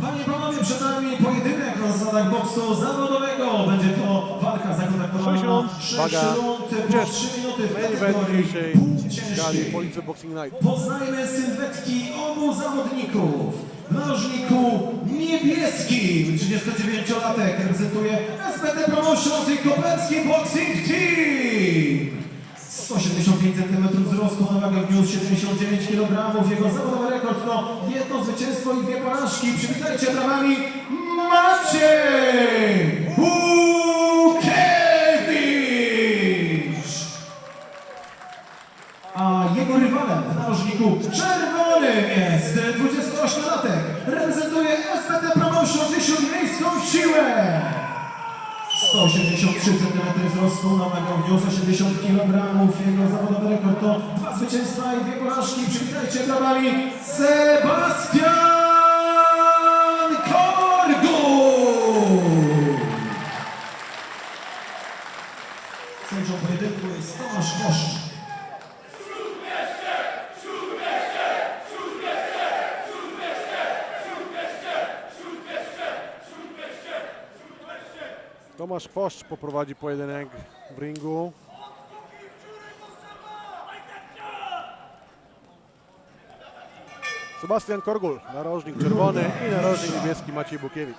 Panie i panowie, przed nami pojedynek na zasadach boksu zawodowego. Będzie to walka rund. 6 Uwaga. rund po Jest 3 minuty w kategorii półciężkiej. Poznajmy sylwetki obu zawodników. W narożniku niebieskim 39-latek reprezentuje SPT Promotions i Koperski Boxing Team. 175 cm wzrostu na wagę wniósł 79 kg. Jego zawodowy rekord to jedno zwycięstwo i dwie porażki. Przywitajcie brawami Maciej 183 cm wzrostu na wagę wniósł 80 kg. Jego zawodowy rekord to dwa zwycięstwa i dwie porażki. Przywitajcie brawami Sebastian Korgu! Sędzią pojedynku jest Tomasz Koszcz. Tomasz Chwoszcz poprowadzi pojedynek w ringu. Sebastian Korgul, narożnik czerwony i narożnik niebieski Maciej Bukiewicz.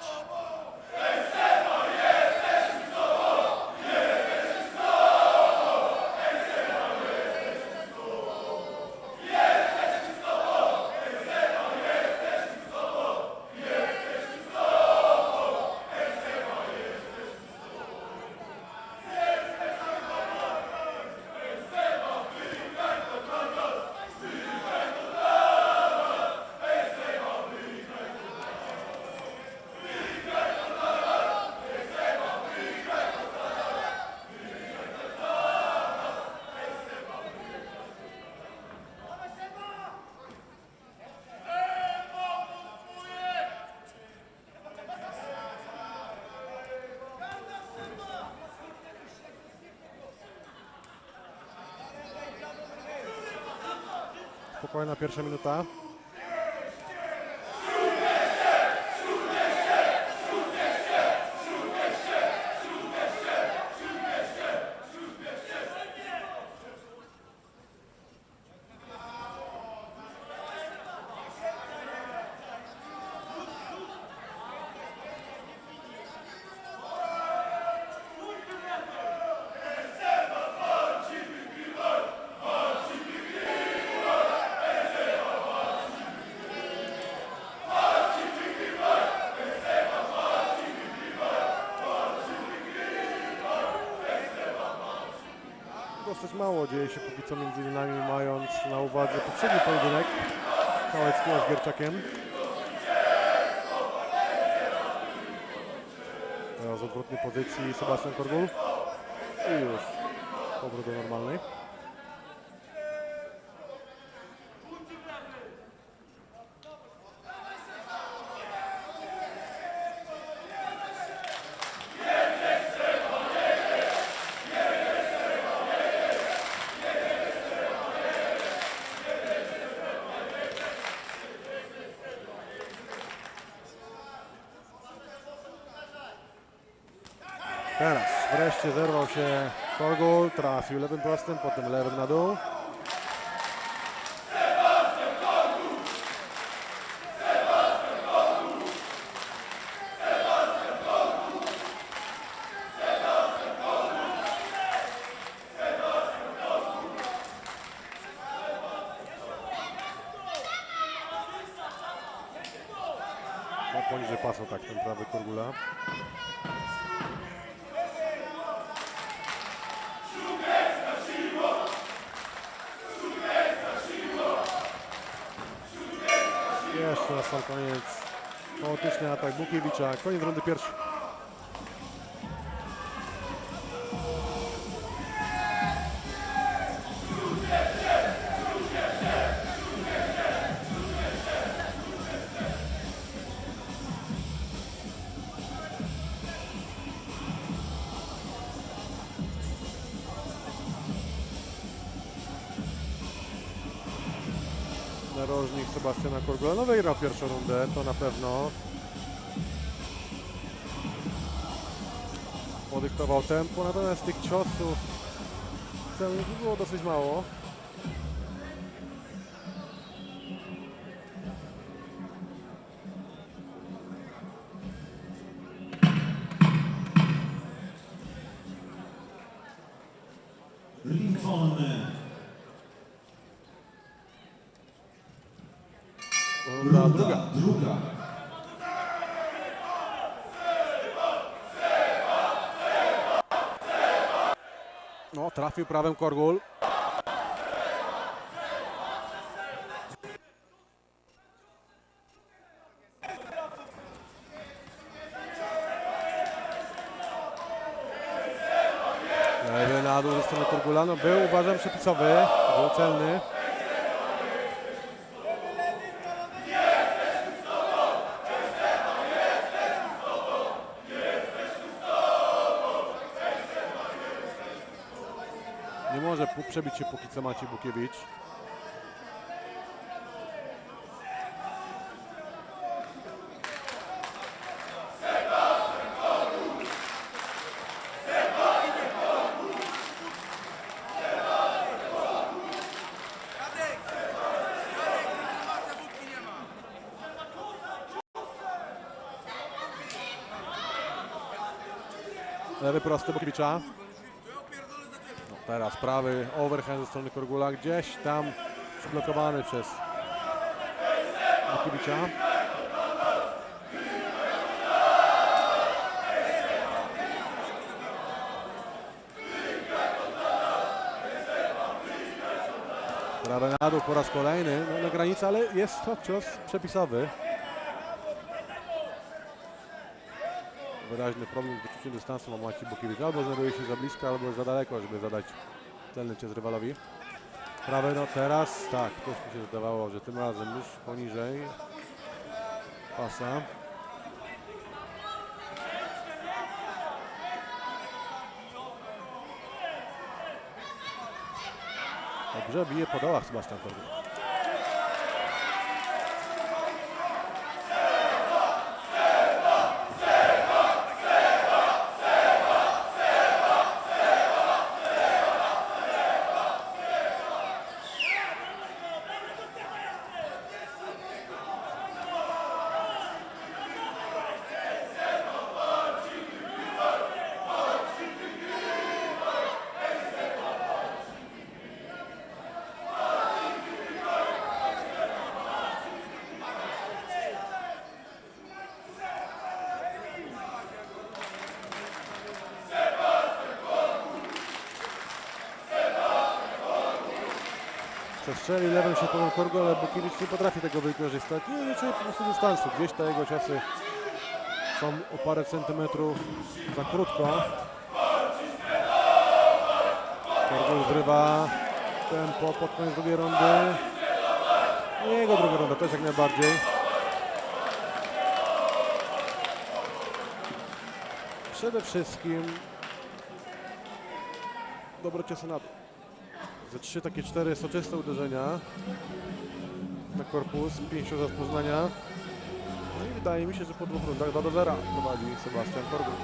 po kolejna pierwsza minuta. Co między nami, mając na uwadze poprzedni pojedynek Kałeckiego z Gierczakiem. Teraz odwrotnej pozycji Sebastian Korgul. I już powrót do normalnej. Teraz wreszcie zerwał się Korgul, trafił lewym prostym, potem lewym na dół. No poniżej pasa tak ten prawy Korgula. Jeszcze na sam koniec chaotyczny atak Bukiewicza. Koniec rundy pierwszej. narożnik Sebastiana Kurgula. No wygrał pierwszą rundę, to na pewno. Podyktował tempo, natomiast tych ciosów było dosyć mało. No, trafił prawym Korgul. Lewy na dół ze strony Korgula. No, był, uważam, przepisowy. Był celny. Pu- przebić się póki co Maciej Bukiewicz. Lewy prosty Bukiewicza. Teraz prawy overhand ze strony Korgula gdzieś tam przyblokowany przez Bukiewicza. Prawe na dół po raz kolejny, no, na granicy, ale jest to cios przepisowy. Wyraźny problem z wyczuciem dystansu ma Maciej Bukiewicz. Albo znajduje się za blisko, albo za daleko, żeby zadać celny cios rywalowi. Prawy no teraz, tak, też mi się zdawało, że tym razem już poniżej pasa. Dobrze, bije po dołach Sebastian Korwin. Przestrzeli lewym się powiem Korgo, ale Bukiewicz nie potrafi tego wykorzystać. Nie, nie czuje po prostu dystansu. Gdzieś te jego ciosy są o parę centymetrów za krótko. Korgo zrywa tempo pod koniec drugiej rundy. Jego druga runda też jak najbardziej. Przede wszystkim dobre ciosy na dół. Ze trzy takie cztery soczyste uderzenia na korpus, pięciu za Poznania. No i wydaje mi się, że po dwóch rundach 2 do 0 prowadzi Sebastian Korgun.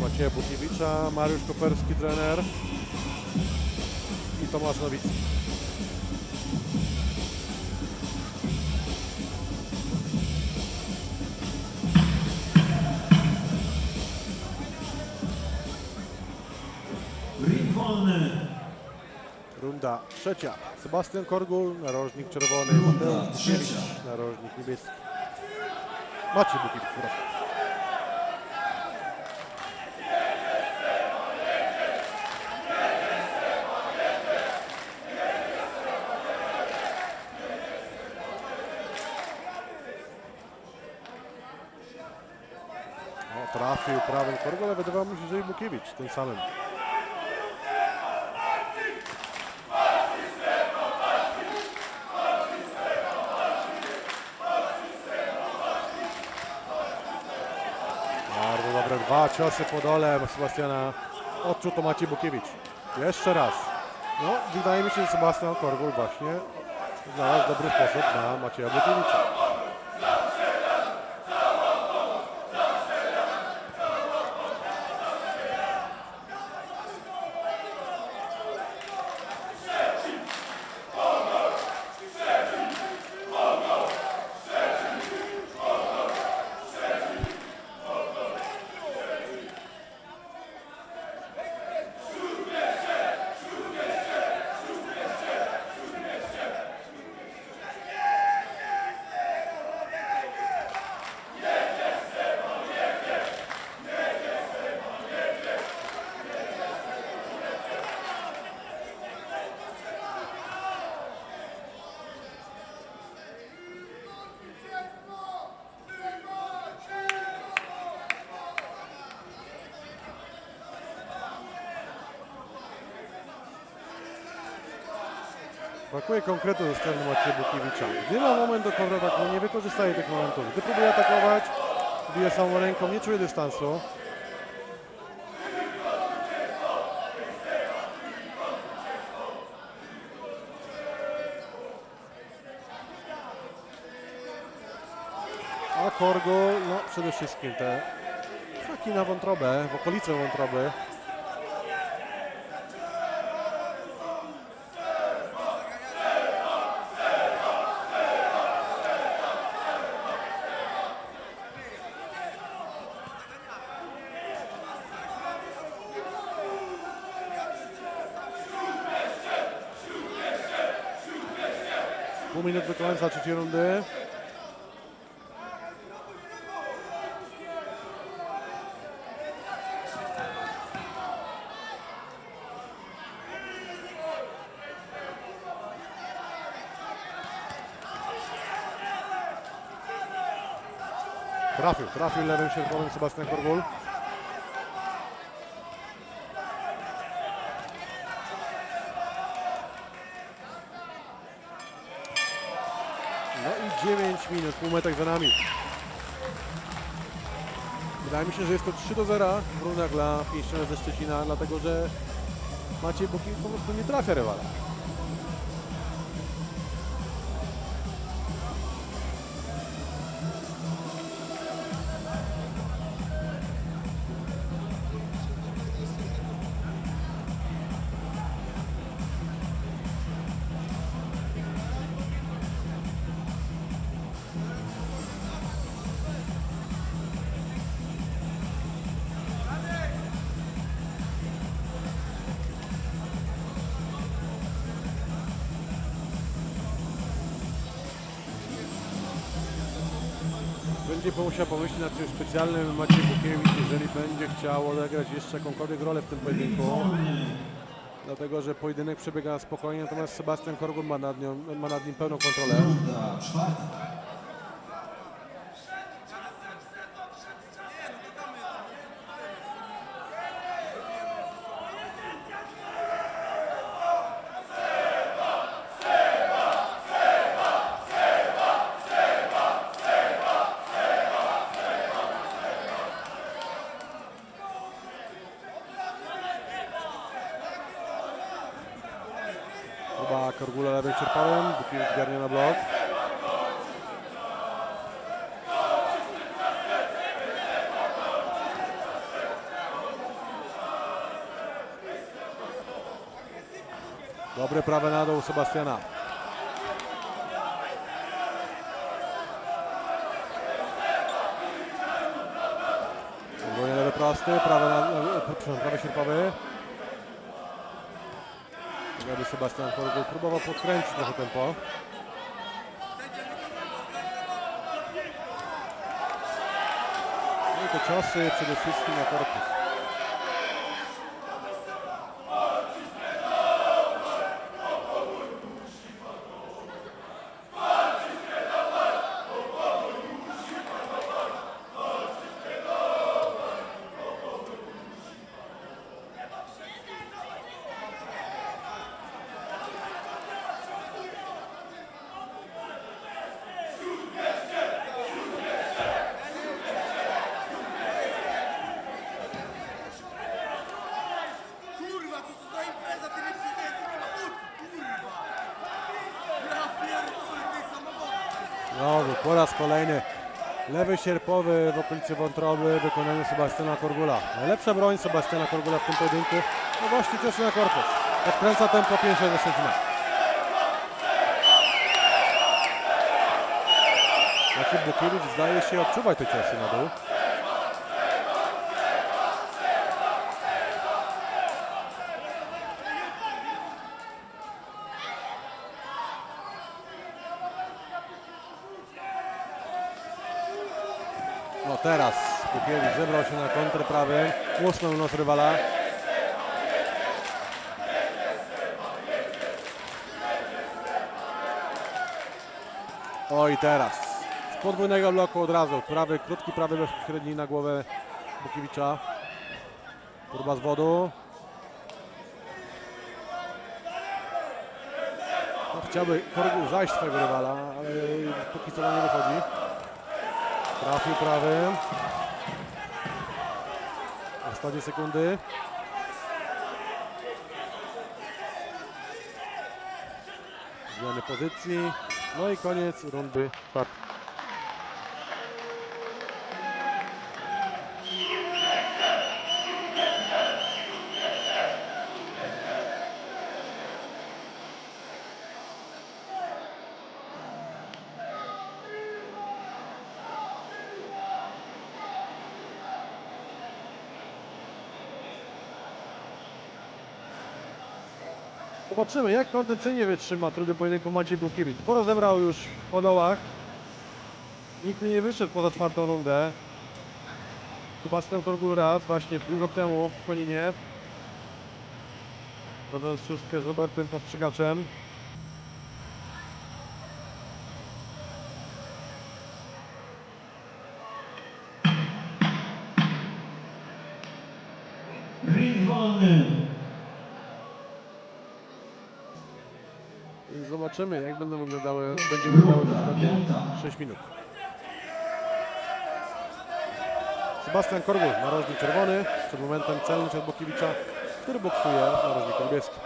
Macieja Bukiewicza, Mariusz Koperski trener i Tomasz Nowicki. Runda trzecia. Sebastian Korgul, narożnik czerwony, Mateusz narożnik niebieski. Maciej Bukiewicz, proszę. Trafił prawym Korgul, ale wydawało mi się, że i Bukiewicz tym samym. Dobre, dwa ciosy po dole Sebastiana. Odczuł to Maciej Bukiewicz. Jeszcze raz. No, wydaje mi się, że Sebastian Korgul właśnie znalazł dobry sposób na Macieja Bukiewicza. Brakuje konkretu ze strony Macieja Bukiewicza. Gdy ma moment do kontrataku, nie wykorzystaje tych momentów. Gdy próbuje atakować, bije samą ręką, nie czuje dystansu. A Korgo, no przede wszystkim te haki na wątrobę, w okolice wątroby. Minuty do końca trzeciej rundy. Trafił, trafił lewym sierpowym Sebastian Korgul. No i 9 minut, półmetek za nami. Wydaje mi się, że jest to 3 do 0 w dla pięściona ze Szczecina, dlatego że Maciej Buki po prostu nie trafia rywala. Będzie musiał pomyśleć nad czymś specjalnym Maciej Bukiewicz, jeżeli będzie chciał odegrać jeszcze jakąkolwiek rolę w tym pojedynku. Dlatego, że pojedynek przebiega spokojnie, natomiast Sebastian Korgun ma nad, nią, ma nad nim pełną kontrolę. Runda czwarta. Chyba Korgula lewym czerpałem, Bukiewicz garnie na blok. Dobre prawe na dół Sebastiana. Próbuje lewy prosty, prawy, na, e, przepraszam, prawy sierpowy. Jakby Sebastian Korgul próbował podkręcić trochę tempo. No i te ciosy przede wszystkim na korpus. Znowu po raz kolejny lewy sierpowy w okolicy wątroby w Sebastiana Korgula. Najlepsza broń Sebastiana Korgula w tym pojedynku no właśnie ciosy na korpus. Odkręca tempo 5 do Szczecina. Maciej Bukiewicz zdaje się odczuwać te ciosy na dół. No teraz Bukiewicz zebrał się na kontrę prawy, musnął nos rywala. O i teraz z podwójnego bloku od razu, prawy, krótki prawy bezpośredni na głowę Bukiewicza. Próba z wodu. No, chciałby Korgu zajść swojego rywala, ale póki co to nie wychodzi. Trafił prawym. Ostatnie sekundy. Zmiany pozycji. No i koniec rundy czwartej. Zobaczymy, jak kondycyjnie wytrzyma trudny pojedynku Maciej Bukiewicz. Porozebrał już po dołach. Nikt nie wyszedł poza czwartą rundę. Sebastian Korgul raz, właśnie rok temu w Koninie. Robiąc szóstkę z Robertem Postrzygaczem. Zobaczymy jak będą wyglądały, będzie wyglądały ostatnie 6 minut. Sebastian Korgul, narożnik czerwony, przed momentem celny od Bokiewicza, który boksuje w narożniku niebieskim.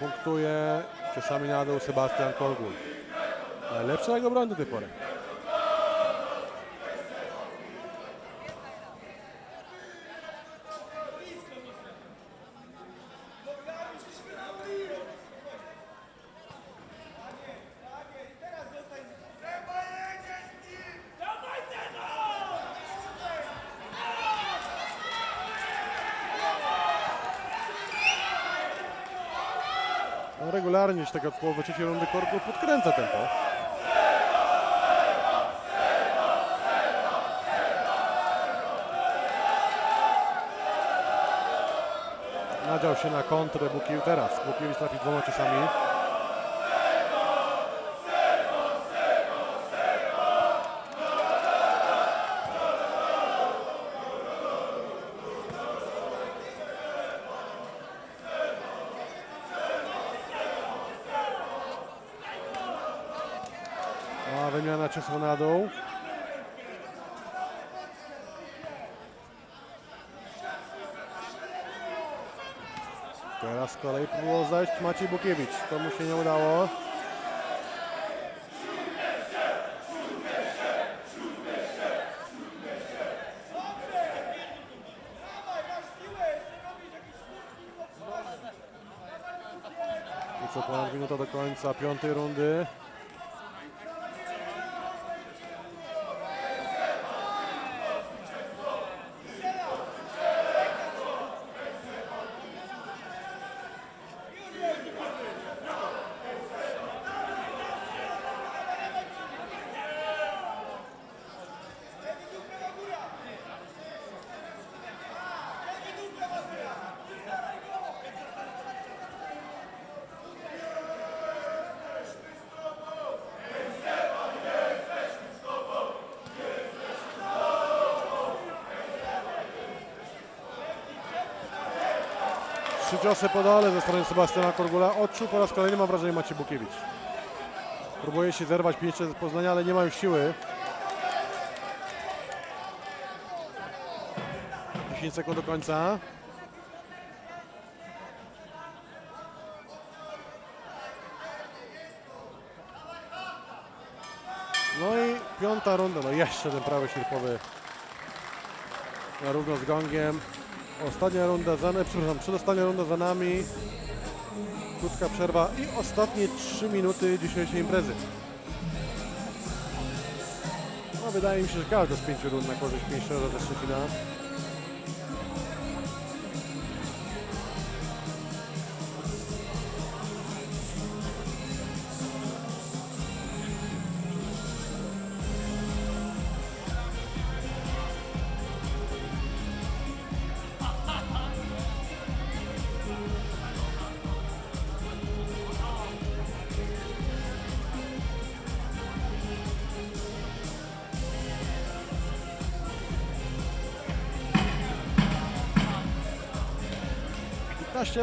Punktuje czasami na dół Sebastian Korgul. Najlepsza jego broń do tej pory. No, regularnie już tak od połowy trzeciej rundy Korgul podkręca tempo. Nadział się na kontrę Bukiewicz teraz. Bukiewicz trafi dwoma ciosami. A wymiana ciosów na dół. Teraz z kolei próbował zajść Maciej Bukiewicz. To mu się nie udało. I co ponad minuta do końca piątej rundy. Trzy ciosy po dole ze strony Sebastiana Korgula. Odczuł po raz kolejny, mam wrażenie, Maciej Bukiewicz. Próbuje się zerwać pięcie z Poznania, ale nie ma już siły. 10 sekund do końca. No i piąta runda, no jeszcze ten prawy sierpowy na równo z gongiem. Ostatnia runda za nami, przepraszam, przedostatnia runda za nami. Krótka przerwa i ostatnie 3 minuty dzisiejszej imprezy. No wydaje mi się, że każda z pięciu rund na korzyść pięściarza ze Szczecina.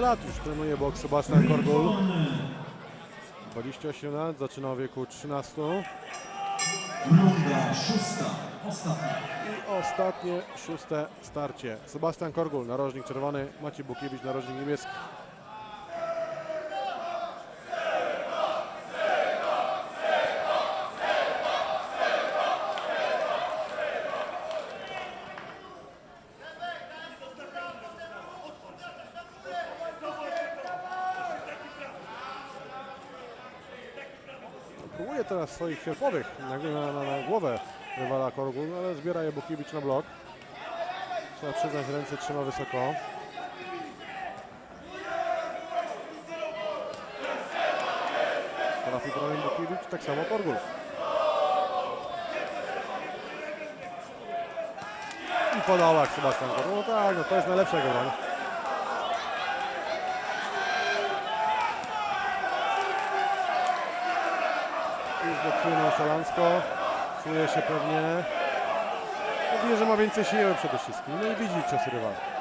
Lat już trenuje boks Sebastian Korgul. 28 lat, zaczynał w wieku 13. Runda szósta, ostatnia. I ostatnie, szóste starcie. Sebastian Korgul, narożnik czerwony, Maciej Bukiewicz, narożnik niebieski. Próbuje teraz swoich sierpowych na, na, na, głowę rywala Korgul, ale zbiera je Bukiewicz na blok. Trzeba przyznać, ręce trzyma wysoko. Trafi Brian Bukiewicz, tak samo Korgul. I podałak Sebastian Korgul. No tak, no to jest najlepsza jego boksuje nonszalancko. Czuje się pewnie. Mówi, że ma więcej siły przede wszystkim. No i widzi cios rywala.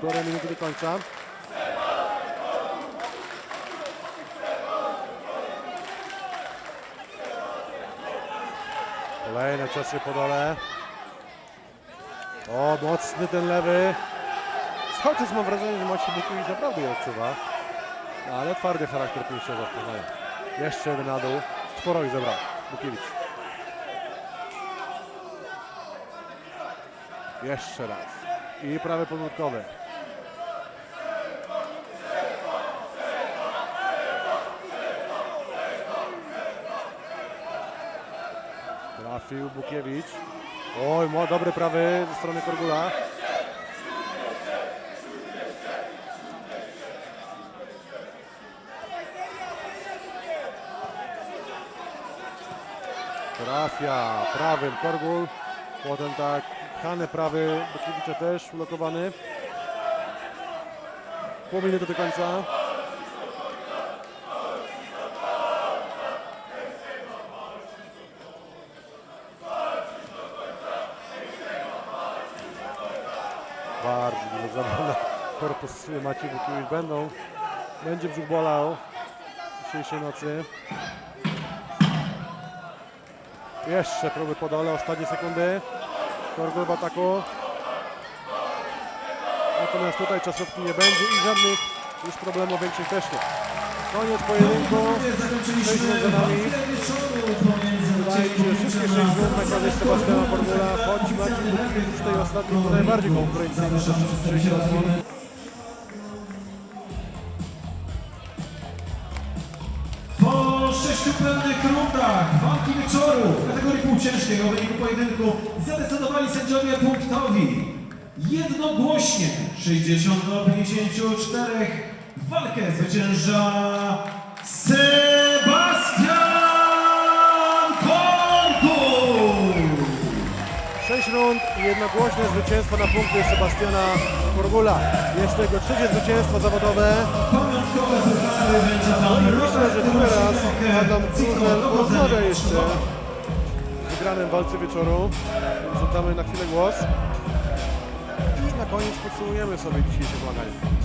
Półtorej minuty do końca. Kolejne ciosy po dole. O, mocny ten lewy. Czas mam wrażenie, że Maciej Bukiewicz naprawdę je odczuwa. Ale twardy charakter pięściarza w Poznaniu. Jeszcze jeden na dół. Sporo ich zebrał. Bukiewicz. Jeszcze raz. I prawy podwórkowy. Trafił Bukiewicz. Oj, ma dobry prawy ze strony Korgula. Trafia prawym Korgul. Potem tak, pchany prawy Bukiewicza też ulokowany. Pół minuty do końca. Korpus Maciej Bukiewicz będą. Będzie brzuch bolał dzisiejszej nocy. Jeszcze próby po dole, ostatnie sekundy. Korgul w ataku. Natomiast tutaj czasówki nie będzie i żadnych już problemów większych też nie. Koniec pojedynku. Rund za nami. Wydaje mi się, wszystkie sześć rund na korzyść Sebastiana Formula, choć Maciej Bukiewicz w tej ostatniej najbardziej wszystkich pełnych rundach walki wieczoru w kategorii półciężkiej o wyniku pojedynku zadecydowali sędziowie punktowi. Jednogłośnie 60 do 54 walkę zwycięża Sebastian Korkul! 6 5 rund i jednogłośne zwycięstwo na punkty Sebastiana Korgula. Jest to jego trzecie zwycięstwo zawodowe. No i myślę, że teraz Adam Kruzel porozmawia Dowodzenie. jeszcze z wygranym walce wieczoru. Oddamy na chwilę głos. I na koniec podsumujemy sobie dzisiejsze zmaganie.